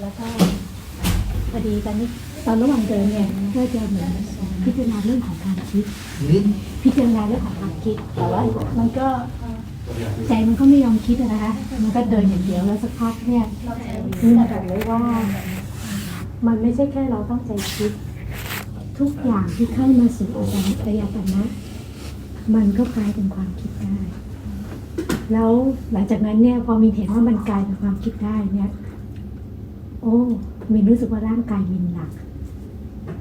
แล้วก็พอดีตอนนี้ตอนระหว่างเดินเนี่ยก็จะเหมือนพิจารณาเรื่องของการคิดหืมพิจารณาเรื่องของการคิด แต่ว่ามันก็ใจมันก็ไม่ยอมคิดอะนะคะ มันก็เดินอย่างเดียวแล้วสักพักเนี่ยนี่มาบอกเลยว่า มันไม่ใช่แค่เราตั้งใจคิด ทุกอย่างที่เข้ามาสู่อาการอายตนะมันก็กลายเป็นความคิดได้ แล้วหลังจากนั้นเนี่ยพอมีเห็นว่ามันกลายเป็นความคิดได้เนี่ยโอ้มินรู้สึกว่าร่างกายมินหนัก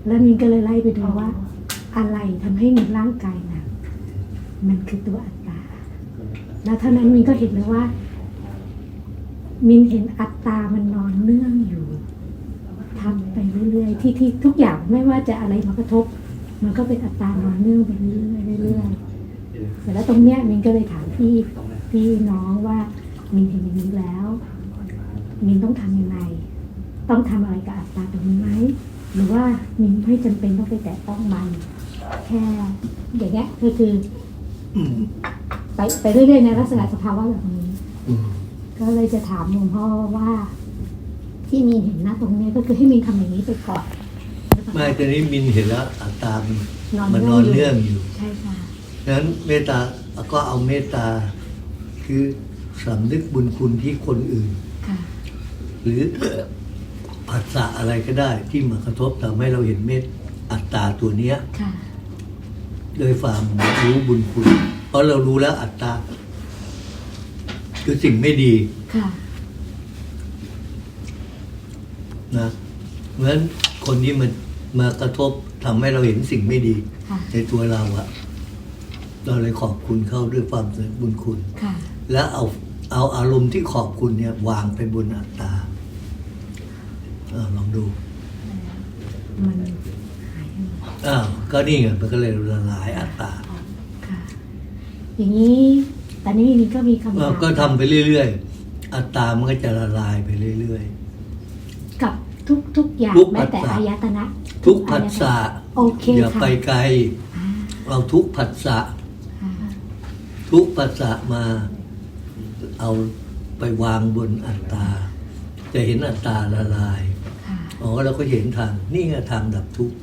แล้วมินก็เลยไล่ไปดูว่า อะไรทำให้มินร่างกายหนัก มันคือตัวอัตตา แล้วเท่านั้นมินก็เห็นเลยว่า มินเห็นอัตตามันนอนเนื่องอยู่ทำไปเรื่อยๆ ที่ที่ทุกอย่างไม่ว่าจะอะไรมากระทบ มันก็เป็นอัตตานอนเนื่องไปเรื่อยๆเรื่อยๆเสร็จแล้วตรงเนี้ยมินก็เลยถามพี่พี่น้องว่ามินเห็นอย่างนี้แล้วมินต้องทำยังไง ต้องทำอะไรกับอัตราตรงนี้ไหมหรือว่ามินไม่จำเป็นต้องไปแตะต้องมันแค่อย่างเงี้ยก็คืออืมไปไปเรื่อยๆในลักษณะสภาวะแบบนี้อืมก็เลยจะถามหลวงพ่อว่า ที่มีนเห็นหน้าตรงเนี้ยก็คือให้มินทำอย่างนี้ไปก่อนไม่ตอนนี้มินเห็นแล้วอัตตามันนอนมันเนื่นองอนอยู่เนื่องอยู่ใช่ค่ะฉะนั้นเมตตาก็เอาเมตตาคือสำนึกบุญคุณที่คนอื่นค่ะหรือ ผัสสะอะไรก็ได้ ที่มากระทบทำให้เราเห็นเมตอัตตาตัวเนี้ยค่ะ โดยความรู้บุญคุณเพราะเรารู้แล้วอัตตาคือสิ่งไม่ดีค่ะ นะเพราะฉะนั้นคนนี้มันมากระทบทำให้เราเห็นสิ่งไม่ดี ค่ะ ในตัวเราอะเราเลยขอบคุณเขาด้วยความสำนึกบุญคุณ ค่ะ แล้วเอาเอาอารมณ์ที่ขอบคุณเนี่ยวางไปบนอัตตาเออลองดูมันหายไปหมดอ้าวก็นี่ไงมันก็เลยละลายอัตตาค่ะ อย่างนี้ตอนนี้มินก็มีคำเราถามก็ทำไปเรื่อยๆ อัตตามันก็จะละลายไปเรื่อยกับทุกทุกอย่างทุกแม้แต่ผัสสะอายตนะๆทุกผัสสะโอเคอย่าค่ะไปไกลอ่าเอาทุกผัสสะค่ะทุกผัสสะมาเอาไปวางบนอัตตา จะเห็นอัตตาละลายค่ะ อ๋อเราก็เห็นทาง นี่ไงทางดับทุกข์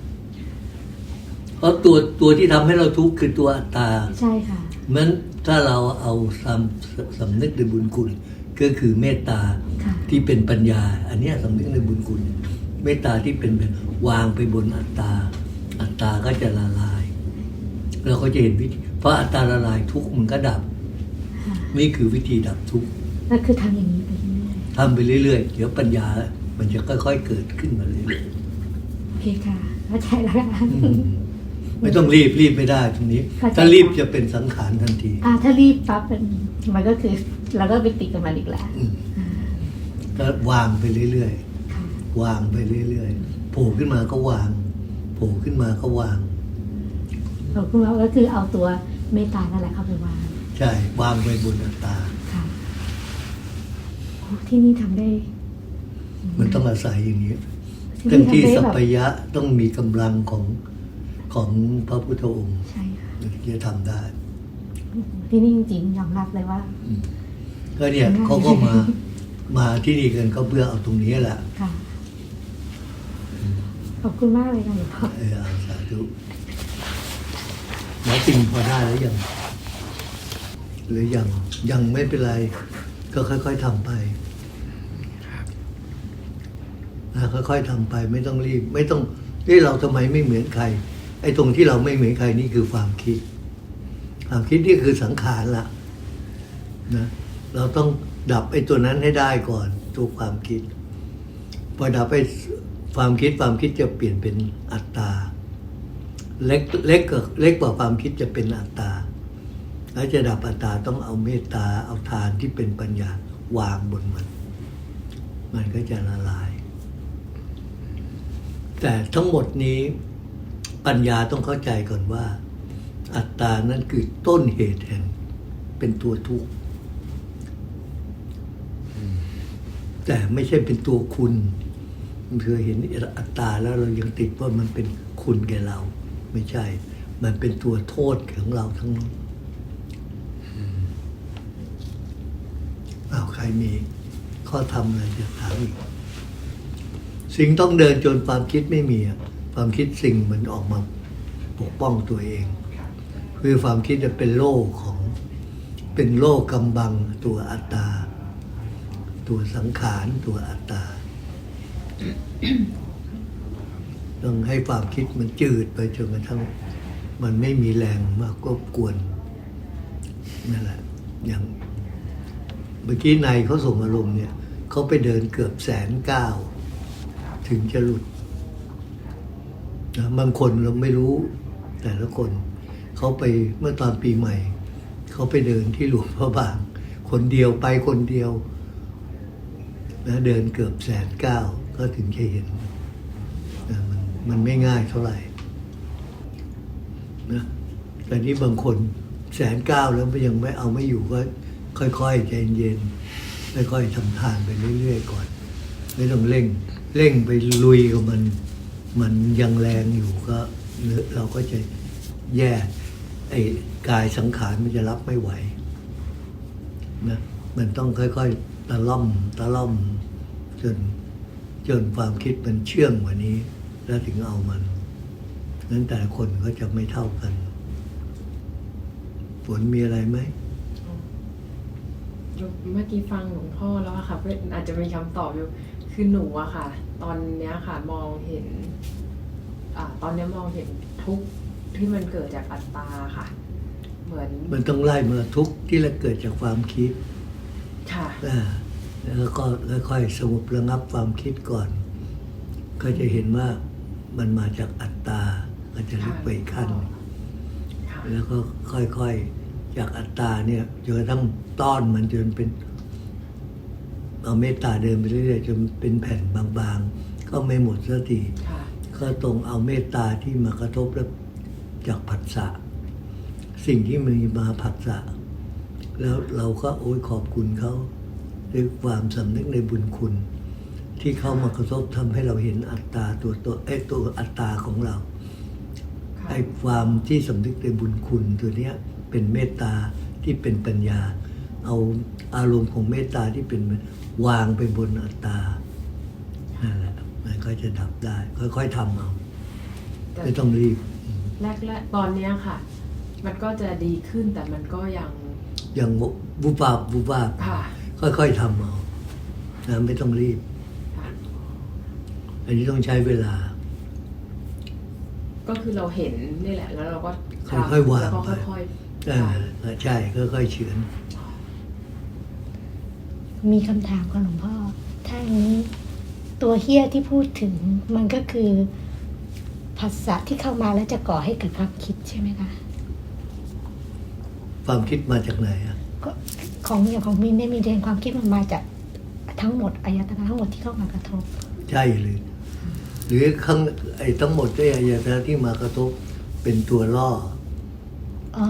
เพราะตัวตัวที่ทำให้เราทุกข์คือตัวอัตตาใช่ค่ะมันถ้าเราเอาสำสำนึกในบุญคุณ ก็คือเมตตาค่ะที่เป็นปัญญา อันเนี้ยสำนึกในบุญคุณ เมตตาที่เป็นแบบวางไปบนอัตตา อัตตาก็จะละลาย เราก็จะเห็นวิธีเพราะอัตตาละลายทุกข์มันก็ดับค่ะนี่คือวิธีดับทุกข์ก็คือทำอย่างนี้ไปเรื่อยทำไปเรื่อยๆ เดี๋ยวปัญญา มันจะค่อย ๆ เกิดขึ้นมาเรื่อยๆโอเคค่ะเข้าใจแล้วค่ะๆอืมไม่ต้องรีบรีบไม่ได้ตรงนี้ เข้าใจ ถ้ารีบจะเป็นสังขารทันที อ่าถ้ารีบปั๊บมันมันก็คือเราก็ไปติดกับมันอีกแล้วอืม อ่าก็วางไปเรื่อยค่ะๆ วางไปเรื่อยๆ โผล่ขึ้นมาก็วาง โผล่ขึ้นมาก็วางเราพวกเราก็คือเอาตัวเมตตานั่นแหละเข้าไปวางใช่ วางไปบนอัตตา ค่ะโอ้ที่นี่ทำได้ มันต้องอาศัยอย่างนี้ที่ทั้งนี่ที่ทำได้สัแบพบยะต้องมีกำลังของของพระพุทธองค์ใช่ค่ะถึงจะทำได้ ที่นี่จริงๆยอมรับเลยว่าอืมก็เนี่ยเขาก็มามาที่นี่กันก็เพื่อเอาตรงนี้แหละค่ะขอบคุณมากเลยค่ะหลวงพ่อเออเอาสาธุแล้วจริงพอได้แล้วยังหรือยังยังไม่เป็นไร ก็ค่อย ๆทำไปนะ ค่อยๆทำไปไม่ต้องรีบ ไม่ต้องเอ้เราทำไมไม่เหมือนใคร ไอ้ตรงที่เราไม่เหมือนใครนี่คือความคิด ความคิดนี่คือสังขารละนะเราต้องดับไอ้ตัวนั้นให้ได้ก่อนตัวความคิด พอดับไอ้ความคิดความคิดจะเปลี่ยนเป็นอัตตาเล็กเล็กกว่าเล็กกว่าความคิดจะเป็นอัตตา แล้วจะดับอัตตาต้องเอาเมตตาเอาทานที่เป็นปัญญาวางบนมัน มันก็จะละลาย แต่ทั้งหมดนี้ปัญญาต้องเข้าใจก่อนว่า อัตตานั้นคือต้นเหตุแห่งเป็นตัวทุกข์แต่ไม่ใช่เป็นตัวคุณเธอเห็นอัตตาแล้วเรายังติดว่ามันเป็นคุณแก่เรา ไม่ใช่ มันเป็นตัวโทษของเราทั้งนั้นเอาใครมีข้อธรรมอะไรจะถามอีก สิ่งต้องเดินจนความคิดไม่มีอะความคิดสิ่งมันออกมาปกป้องตัวเอง คือความคิดจะเป็นโลกของเป็นโลกกำบังตัวอัตตา ตัวสังขารตัวอัตตาต้องให้ความคิดมันจืดไปจนกระทั่งมันไม่มีแรงมากก็กวนนั่นแหละอย่างเมื่อกี้นายเขาส่งอารมณ์เนี่ยเขาไปเดินเกือบแสนเก้า ถึงจะหลุดนะบางคนเราไม่รู้แต่ละคน เขาไปเมื่อตอนปีใหม่ เขาไปเดินที่หลวงพระบาง คนเดียวไปคนเดียวนะเดินเกือบแสนเก้าก็ถึงจะเห็นนะมันมันไม่ง่ายเท่าไหร่นะแต่นี่บางคนแสนเก้าแล้วยังไม่เอาไม่อยู่ก็ค่อยๆใจเย็นๆค่อยๆทำทานไปเรื่อยๆก่อน ไม่ต้องเร่ง เร่งไปลุยกับมัน มันยังแรงอยู่ก็เราก็จะแย่ไอ้กายสังขารมันจะรับไม่ไหวนะมันต้องค่อยๆตะล่อมตะล่อมจนจนความคิดมันเชื่องกว่านี้ แล้วถึงเอามันนั้นแต่ละคนก็จะไม่เท่ากันผลมีอะไรไหมเมื่อกี้ฟังหลวงพ่อแล้วอะค่ะเป็นอาจจะมีคำตอบอยู่ คือหนูอะค่ะ ตอนเนี้ยค่ะมองเห็นอ่าตอนเนี้ยมองเห็นทุกข์ที่มันเกิดจากอัตตาค่ะ เหมือนมันต้องไล่มาทุกข์ที่เกิดจากความคิดค่ะ อ่าแล้วก็ค่อยๆสงบระงับความคิดก่อน ก็จะเห็นว่ามันมาจากอัตตาก็จะลึกไปอีกขั้นค่ะ แล้วก็ค่อยๆ จากอัตตาเนี่ยจนกระทั่งต้อนมันจนเป็น เอาเมตตาเดินไปเรื่อยๆจนเป็นแผ่นบางๆ ก็ไม่หมดสักทีค่ะก็ตรงเอาเมตตาที่มากระทบแล้วจากผัสสะสิ่งที่มีมาผัสสะแล้วเราก็โอ้ยขอบคุณเขาด้วยความสำนึกในบุญคุณ ที่เขามากระทบทำให้เราเห็นอัตตาตัวตัวไอ้ยตัวอัตตาของเราค่ะไอ้ความที่สำนึกในบุญคุณตัวเนี้ยเป็นเมตตาที่เป็นปัญญา เอาอารมณ์ของเมตตาที่เป็น วางไปบนอัตตานั่นแหละมันก็จะดับได้ ค่อยๆทำเอาแต่ไม่ต้องรีบ แรกแรกๆตอนเนี้ยค่ะ มันก็จะดีขึ้นแต่มันก็ยังอย่างบุบาบบุบาบค่ะค่อยๆทำเอานะไม่ต้องรีบ ค่ะ อันนี้ต้องใช้เวลา ก็คือเราเห็นนี่แหละ แล้วเราก็ทำค่อยๆวางแล้วก็ไปค่อยอ่าใช่ค่อยๆเฉือน มีคำถามค่ะหลวงพ่อ ถ้าอย่างนี้ตัวเฮี้ยที่พูดถึงมันก็คือภาษาที่เข้ามาแล้วจะก่อให้เกิดความคิดใช่ไหมคะ ความคิดมาจากไหนอะก็ของอย่างของมินเนี่ยมีเรียนความคิดมันมาจากทั้งหมดอายตนะทั้งหมดที่เข้ามากระทบ ใช่หรือ หรือข้างไอ้ทั้งหมดที่อายตนะที่มากระทบเป็นตัวล่อ อ๋อ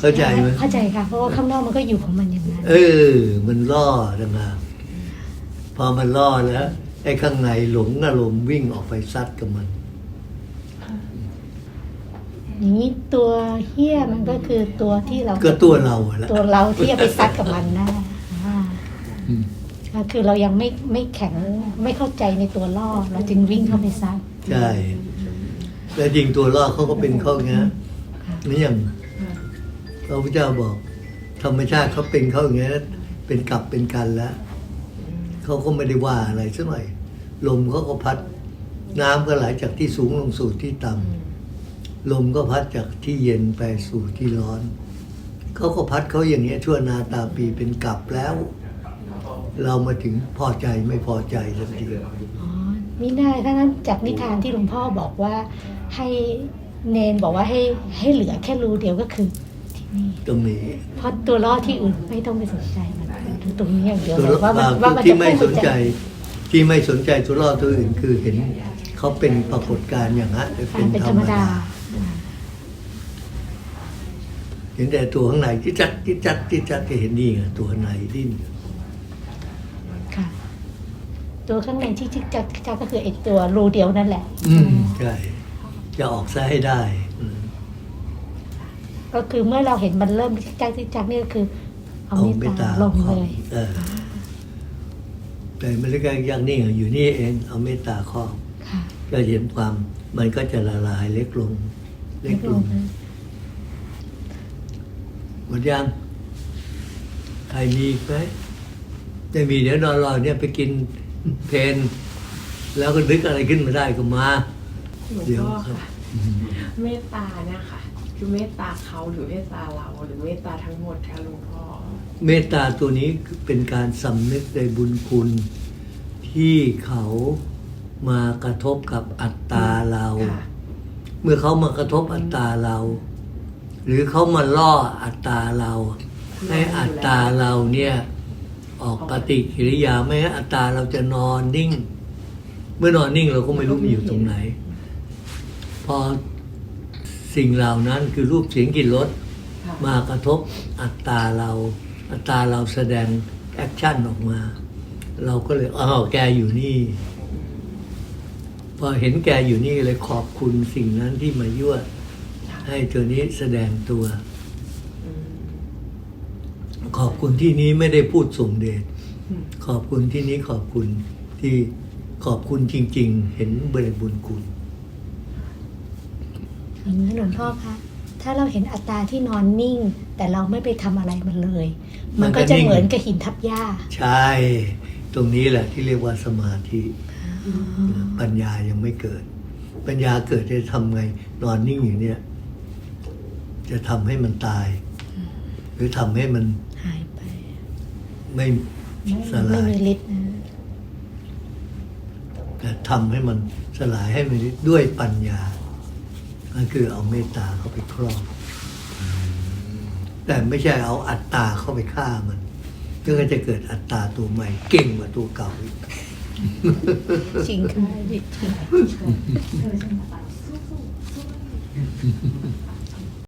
เข้าใจไหมเข้าใจค่ะ เพราะว่าข้างนอกมันก็อยู่ของมันอย่างนั้น เออ มันล่อดังนั้นพอมันล่อแล้วไอ้ข้างในหลงอารมณ์วิ่งออกไปซัดกับมัน อย่างนี้ตัวเฮี้ยมันก็คือตัวที่เราก็ตัวเราอะแหละตัวเราที่จะไปซัดกับมันได้อ่าอืมก็คือเรายังไม่ไม่แข็งไม่เข้าใจในตัวล่อเราจึงวิ่งเข้าไปซัดใช่ แล้วจริงตัวล่อเขาก็เป็นเขาอย่างนี้ยนี่อย่างๆค่ะ พระพุทธเจ้าบอก ธรรมชาติเขาเป็นเขาอย่างนี้ยเป็นกลับเป็นกันแล้วเขาก็ไม่ได้ว่าอะไรสักหน่อยลมเขาก็พัด น้ำก็ไหลจากที่สูงลงสู่ที่ต่ำลมก็พัดจากที่เย็นไปสู่ที่ร้อนเขาก็พัดเขาอย่างเงี้ยชั่วนาตาปีเป็นกลับแล้ว เรามาถึงพอใจไม่พอใจทันทีอ๋อนี่ได้ถ้านั้นจากนิทานที่หลวงพ่อบอกว่าให้เนนบอกว่าให้ให้เหลือแค่รู้เดียวก็คือ ตรงนี้เพราะตัวล่อที่อื่นไม่ต้องไปสนใจมันดูตรงนี้อย่างเดียวตัวเลยว่ามันอ่าว่ามันที่จะไม่พุ่สงนปใจ ที่ไม่สนใจตัวรอดตัวอื่นคือเห็นเขาเป็นปรากฏการณ์อย่างนั้นอ่าเป็นเป็นธธรรรรมมดาดาอ่าเห็นแต่ตัวข้างในที่จัดที่จัดที่จัดก็เห็นนี่ไงตัวในดิ้นค่ะ ตัวข้างในที่จิกจักจิกจักก็คือไอ้ตัวรูเดียวนั่นแหละ อืมใช่จะออกซะให้ได้อืม ก็คือเมื่อเราเห็นมันเริ่มจิกจักจิกจักนี่ก็คือ เอาเอาเมตเมตตาตาลงขอเลยเออแต่ไม่ได้การยักนิ่งอยู่นี่เองเอาเมตตาครอบค่ะ ก็เห็นความมันก็จะละลายเล็กลง เล็กลงหมดยังใครมีอีกไหมจะมีเดี๋ยวนอนรอเนี่ยไปกินเพนแล้วก็นึกอะไรขึ้นมาได้ก็มา หลวงเดี๋ยวพ่อครับค่ะ เมตตาเนี่ยค่ะ คือเมตตาเขาหรือเมตตาเราหรือเมตตาทั้งหมดคะหลวงพ่อ เมตตาตัวนี้เป็นการสำนึกในบุญคุณ ที่เขามากระทบกับอัตตาเรา ค่ะ เมื่อเขามากระทบอัตตาเรา หรือเขามาล่ออัตตาเรา ให้อัตตาเราเนี่ยออกปฏิกิริยาไม่ให้อัตตาเราจะนอนนิ่ง เมื่อนอนนิ่งเราก็ไม่รู้มันอยู่ตรงไหน พอ สิ่งเหล่านั้นคือรูปเสียงกลิ่นรสค่ะมากระทบอัตตาเราอัตตาเราแสดงแอคชั่นออกมา เราก็เลยอ้าวแกอยู่นี่ พอเห็นแกอยู่นี่เลยขอบคุณสิ่งนั้นที่มายั่วให้ตัวนี้แสดงตัวอืมขอบคุณที่นี้ไม่ได้พูดส่งเดชอืมขอบคุณที่นี้ขอบคุณที่ขอบคุณจริง ๆ เห็นเบญบุญคุณ อย่างนี้หลวงพ่อคะถ้าเราเห็นอัตตาที่นอนนิ่ง แต่เราไม่ไปทำอะไรมันเลย มันก็จะเหมือนกับหินทับหญ้า ใช่ ตรงนี้แหละที่เรียกว่าสมาธิปัญญายังไม่เกิด ปัญญาเกิดจะทำไง นอนนิ่งอย่างเนี้ยจะทำให้มันตาย หรือทำให้มันหายไป ไม่สลายไมีฤทธิ์แต่ทำให้มันสลายให้มันด้วยปัญญา ก็คือเอาเมตตาเข้าไปครอบแต่ไม่ใช่เอาอัตตาเข้าไปฆ่ามันก็จะเกิดอัตตาตัวใหม่ เก่งกว่าตัวเก่าอีกจริงค่ะจริง